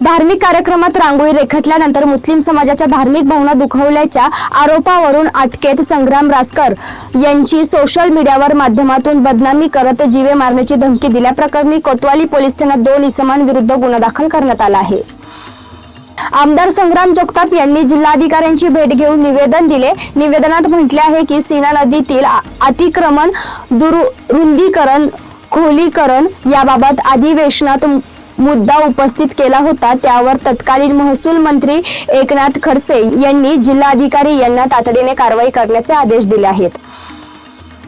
धार्मिक कार्यक्रमात रांगोळी रेखटल्यानंतर मुस्लिम समाजाच्या धार्मिक भावना दुखावल्याच्या आरोपावरून अटकेत संग्राम रासकर यांची सोशल मीडियावर माध्यमातून बदनामी करत जीवे मारण्याची धमकी दिल्याप्रकरणी कोतवाली पोलीस ठाण्यात दोन इसमांविरुद्ध गुन्हा दाखल करण्यात आला आहे. आमदार संग्राम जगताप यांनी जिल्हाधिकाऱ्यांची भेट घेऊन निवेदन दिले. निवेदनात म्हटले आहे की सीना नदीतील अतिक्रमण दुरुंदीकरण खोलीकरण याबाबत अधिवेशनात मुद्दा उपस्थित केला होता त्यावर तत्कालीन महसूल मंत्री एकनाथ खडसे यांनी जिल्हाधिकारी यांना तातडीने कारवाई करण्याचे आदेश दिले आहेत.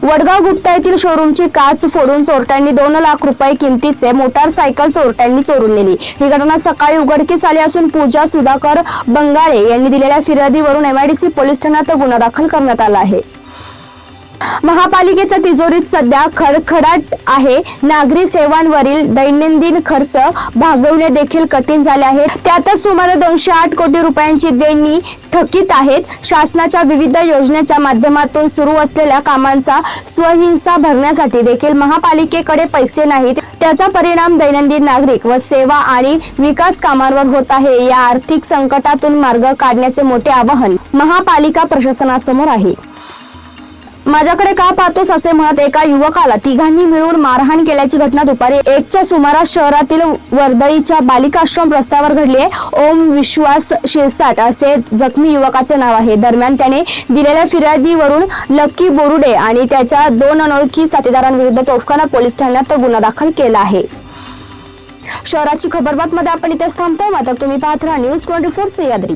वडगाव गुप्ता येथील शोरूमची काच फोडून चोरट्यांनी दोन लाख रुपये किमतीचे मोटारसायकल चोरट्यांनी चोरून नेली. ही घटना सकाळी उघडकीस आली असून पूजा सुधाकर बंगाळे यांनी दिलेल्या फिर्यादीवरून एमआयडीसी पोलीस ठाण्यात गुन्हा दाखल करण्यात आला आहे. महापालिकेच्या तिजोरीत सध्या खडखडाट आहे. नागरी सेवांवरील दैनंदिन खर्च भागवणे देखील कठीण झाले आहे त्यातच सुमारे दोनशे आठ कोटी रुपयांची देणी थकीत आहेत. शासनाच्या विविध योजनेच्या माध्यमातून सुरू असलेल्या कामांचा स्वहिंसा भरण्यासाठी देखील महापालिकेकडे पैसे नाहीत. त्याचा परिणाम दैनंदिन नागरिक व सेवा आणि विकास कामांवर होत आहे. या आर्थिक संकटातून मार्ग काढण्याचे मोठे आवाहन महापालिका प्रशासनासमोर आहे. माझ्याकडे का पाहतोस असे म्हणत एका युवकाला तिघांनी मिळून मारहाण केल्याची घटना दुपारी एकच्या सुमारास शहरातील वर्दळीच्या बालिकाश्रम रस्त्यावर घडली आहे. ओम विश्वास शिरसाट असे जखमी युवकाचे नाव आहे. दरम्यान त्याने दिलेल्या फिर्यादीवरून लक्की बोरुडे आणि त्याच्या दोन अनोळखी साथीदारांविरुद्ध तोफखाना पोलीस ठाण्यात गुन्हा दाखल केला आहे. शहराची खबरबात मध्ये आपण इथेच थांबतो. मात्र तुम्ही पाहत राहा न्यूज ट्वेंटी फोर सह्याद्री